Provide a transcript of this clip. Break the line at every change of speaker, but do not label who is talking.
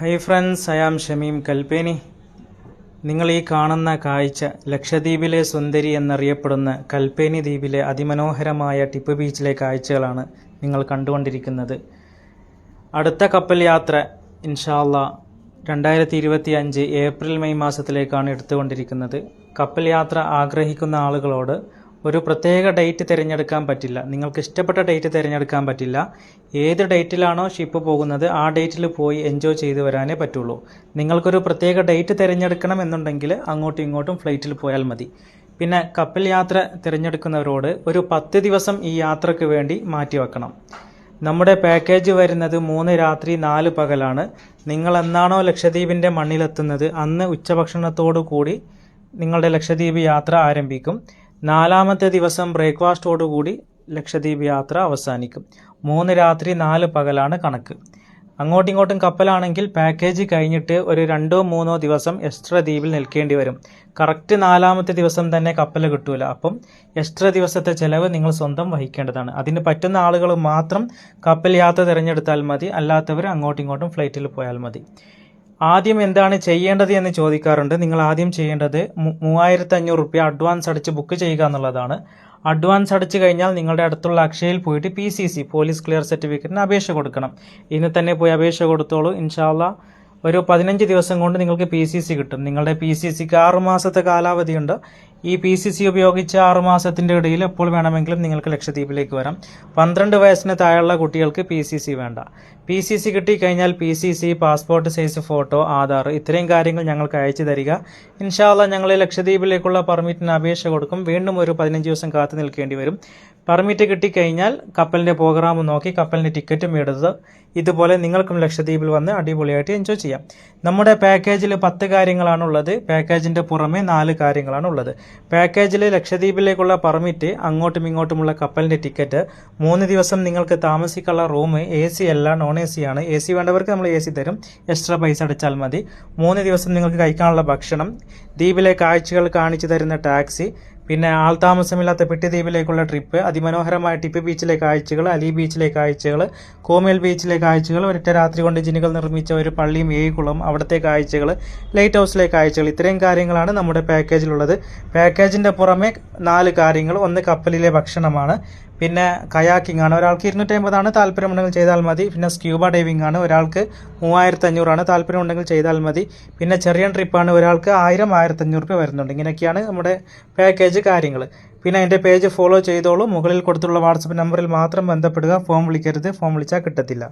Hi friends am Shameem Kalpeni നിങ്ങൾ ഈ കാണുന്ന കാഴ്ച ലക്ഷദ്വീപിലെ സുന്ദരി എന്നറിയപ്പെടുന്ന കൽപ്പേനി ദ്വീപിലെ അതിമനോഹരമായ ടിപ്പ് ബീച്ചിലെ കാഴ്ചകളാണ് നിങ്ങൾ കണ്ടുകൊണ്ടിരിക്കുന്നത്. അടുത്ത കപ്പൽ യാത്ര ഇൻഷാല്ല രണ്ടായിരത്തി ഇരുപത്തി അഞ്ച് ഏപ്രിൽ മെയ് മാസത്തിലേക്കാണ് എടുത്തുകൊണ്ടിരിക്കുന്നത്. കപ്പൽ യാത്ര ആഗ്രഹിക്കുന്ന ആളുകളോട് ഒരു പ്രത്യേക ഡേറ്റ് തിരഞ്ഞെടുക്കാൻ പറ്റില്ല. നിങ്ങൾക്ക് ഇഷ്ടപ്പെട്ട ഡേറ്റ് തിരഞ്ഞെടുക്കാൻ പറ്റില്ല. ഏത് ഡേറ്റിലാണോ ഷിപ്പ് പോകുന്നത് ആ ഡേറ്റിൽ പോയി എൻജോയ് ചെയ്ത് വരാനേ പറ്റുള്ളൂ. നിങ്ങൾക്കൊരു പ്രത്യേക ഡേറ്റ് തിരഞ്ഞെടുക്കണം എന്നുണ്ടെങ്കിൽ അങ്ങോട്ടും ഇങ്ങോട്ടും ഫ്ലൈറ്റിൽ പോയാൽ മതി. പിന്നെ കപ്പൽ യാത്ര തിരഞ്ഞെടുക്കുന്നവരോട് ഒരു പത്ത് ദിവസം ഈ യാത്രയ്ക്ക് വേണ്ടി മാറ്റിവെക്കണം നമ്മുടെ പാക്കേജ് വരുന്നത് മൂന്ന് രാത്രി നാല് പകലാണ്. നിങ്ങൾ എന്നാണോ ലക്ഷദ്വീപിന്റെ മണ്ണിലെത്തുന്നത് അന്ന് ഉച്ചഭക്ഷണത്തോടു കൂടി നിങ്ങളുടെ ലക്ഷദ്വീപ് യാത്ര ആരംഭിക്കും. നാലാമത്തെ ദിവസം ബ്രേക്ക്ഫാസ്റ്റോടുകൂടി ലക്ഷദ്വീപ് യാത്ര അവസാനിക്കും. മൂന്ന് രാത്രി നാല് പകലാണ് കണക്ക്. അങ്ങോട്ടും ഇങ്ങോട്ടും കപ്പലാണെങ്കിൽ പാക്കേജ് കഴിഞ്ഞിട്ട് ഒരു രണ്ടോ മൂന്നോ ദിവസം എക്സ്ട്രാ ദ്വീപിൽ നിൽക്കേണ്ടി വരും. കറക്റ്റ് നാലാമത്തെ ദിവസം തന്നെ കപ്പൽ കിട്ടൂല. അപ്പം എക്സ്ട്രാ ദിവസത്തെ ചിലവ് നിങ്ങൾ സ്വന്തം വഹിക്കേണ്ടതാണ്. അതിന് പറ്റുന്ന ആളുകൾ മാത്രം കപ്പൽ യാത്ര തിരഞ്ഞെടുത്താൽ മതി. അല്ലാത്തവർ അങ്ങോട്ടും ഇങ്ങോട്ടും ഫ്ലൈറ്റിൽ പോയാൽ മതി. ആദ്യം എന്താണ് ചെയ്യേണ്ടത് എന്ന് ചോദിക്കാറുണ്ട്. നിങ്ങൾ ആദ്യം ചെയ്യേണ്ടത് മൂവായിരത്തി അഞ്ഞൂറ് റുപ്യ അഡ്വാൻസ് അടിച്ച് ബുക്ക് ചെയ്യുക എന്നുള്ളതാണ്. അഡ്വാൻസ് അടിച്ചു കഴിഞ്ഞാൽ നിങ്ങളുടെ അടുത്തുള്ള അക്ഷയയിൽ പോയിട്ട് P C C police clear സർട്ടിഫിക്കറ്റിന് അപേക്ഷ കൊടുക്കണം. ഇന്ന് തന്നെ പോയി അപേക്ഷ കൊടുത്തോളൂ. ഇൻഷാല്ല ഒരു പതിനഞ്ച് ദിവസം കൊണ്ട് നിങ്ങൾക്ക് പി സി സി കിട്ടും. നിങ്ങളുടെ പി സി സിക്ക് ആറുമാസത്തെ കാലാവധിയുണ്ട്. ഈ പി സി സി ഉപയോഗിച്ച ആറുമാസത്തിന്റെ ഇടയിൽ എപ്പോൾ വേണമെങ്കിലും നിങ്ങൾക്ക് ലക്ഷദ്വീപിലേക്ക് വരാം. പന്ത്രണ്ട് വയസ്സിന് താഴെയുള്ള കുട്ടികൾക്ക് പി സി സി വേണ്ട. പി സി സി കിട്ടിക്കഴിഞ്ഞാൽ P C C passport size photo Aadhaar ഇത്രയും കാര്യങ്ങൾ ഞങ്ങൾക്ക് അയച്ചു തരിക. ഇൻഷാല്ല ഞങ്ങൾ ലക്ഷദ്വീപിലേക്കുള്ള പെർമിറ്റിന് അപേക്ഷ കൊടുക്കും. വീണ്ടും ഒരു പതിനഞ്ച് ദിവസം കാത്തു നിൽക്കേണ്ടി വരും. പെർമിറ്റ് കിട്ടിക്കഴിഞ്ഞാൽ കപ്പലിന്റെ പ്രോഗ്രാം നോക്കി കപ്പലിന്റെ ടിക്കറ്റും എടുത്ത് ഇതുപോലെ നിങ്ങൾക്കും ലക്ഷദ്വീപിൽ വന്ന് അടിപൊളിയായിട്ട് എൻജോയ് ചെയ്യാം. നമ്മുടെ പാക്കേജിൽ പത്ത് കാര്യങ്ങളാണുള്ളത്. പാക്കേജിന്റെ പുറമെ നാല് കാര്യങ്ങളാണുള്ളത്. പാക്കേജിൽ ലക്ഷദ്വീപിലേക്കുള്ള പെർമിറ്റ് അങ്ങോട്ടും ഇങ്ങോട്ടുമുള്ള കപ്പലിന്റെ ടിക്കറ്റ് മൂന്ന് ദിവസം നിങ്ങൾക്ക് താമസിക്കാനുള്ള റൂം എ സി അല്ല നോൺ എ സി ആണ്. എ സി വേണ്ടവർക്ക് നമ്മൾ എ സി തരും. എക്സ്ട്രാ പൈസ അടച്ചാൽ മതി. മൂന്ന് ദിവസം നിങ്ങൾക്ക് കഴിക്കാനുള്ള ഭക്ഷണം ദ്വീപിലെ കാഴ്ചകൾ കാണിച്ചു തരുന്ന ടാക്സി പിന്നെ ആൾ ആൾതാമസമില്ലാത്ത പെട്ടിദ്വീപിലേക്കുള്ള ട്രിപ്പ് അതിമനോഹരമായ ടിപ്പ് ബീച്ചിലെ കാഴ്ചകൾ അലി ബീച്ചിലെ കാഴ്ചകൾ കോമേൽ ബീച്ചിലെ കാഴ്ചകൾ ഒരൊറ്റ രാത്രി കൊണ്ട് ജിനുകൾ നിർമ്മിച്ച ഒരു പള്ളിയും ഏഴുകുളം അവിടുത്തെ കാഴ്ചകൾ ലൈറ്റ് ഹൗസിലെ കാഴ്ചകൾ ഇത്രയും കാര്യങ്ങളാണ് നമ്മുടെ പാക്കേജിലുള്ളത്. പാക്കേജിന്റെ പുറമെ നാല് കാര്യങ്ങൾ. ഒന്ന് കപ്പലിലെ ഭക്ഷണമാണ്. പിന്നെ കയാക്കിംഗ് ആണ് ഒരാൾക്ക് ഇരുന്നൂറ്റമ്പതാണ് താല്പര്യമുണ്ടെങ്കിൽ ചെയ്താൽ മതി. പിന്നെ സ്ക്യൂബ ഡൈവിംഗ് ആണ് ഒരാൾക്ക് മൂവായിരത്തി അഞ്ഞൂറാണ് താല്പര്യമുണ്ടെങ്കിൽ ചെയ്താൽ മതി. പിന്നെ ചെറിയ ട്രിപ്പാണ്. ഒരാൾക്ക് ആയിരം ആയിരത്തഞ്ഞൂറ് രൂപ വരുന്നുണ്ട്. ഇങ്ങനെയൊക്കെയാണ് നമ്മുടെ പാക്കേജ് കാര്യങ്ങൾ പിന്നെ എന്റെ പേജ് ഫോളോ ചെയ്തോളൂ. മുകളിൽ കൊടുത്തുള്ള വാട്സപ്പ് നമ്പറിൽ മാത്രം ബന്ധപ്പെടുക. ഫോം വിളിക്കരുത്. ഫോം വിളിച്ചാൽ കിട്ടത്തില്ല.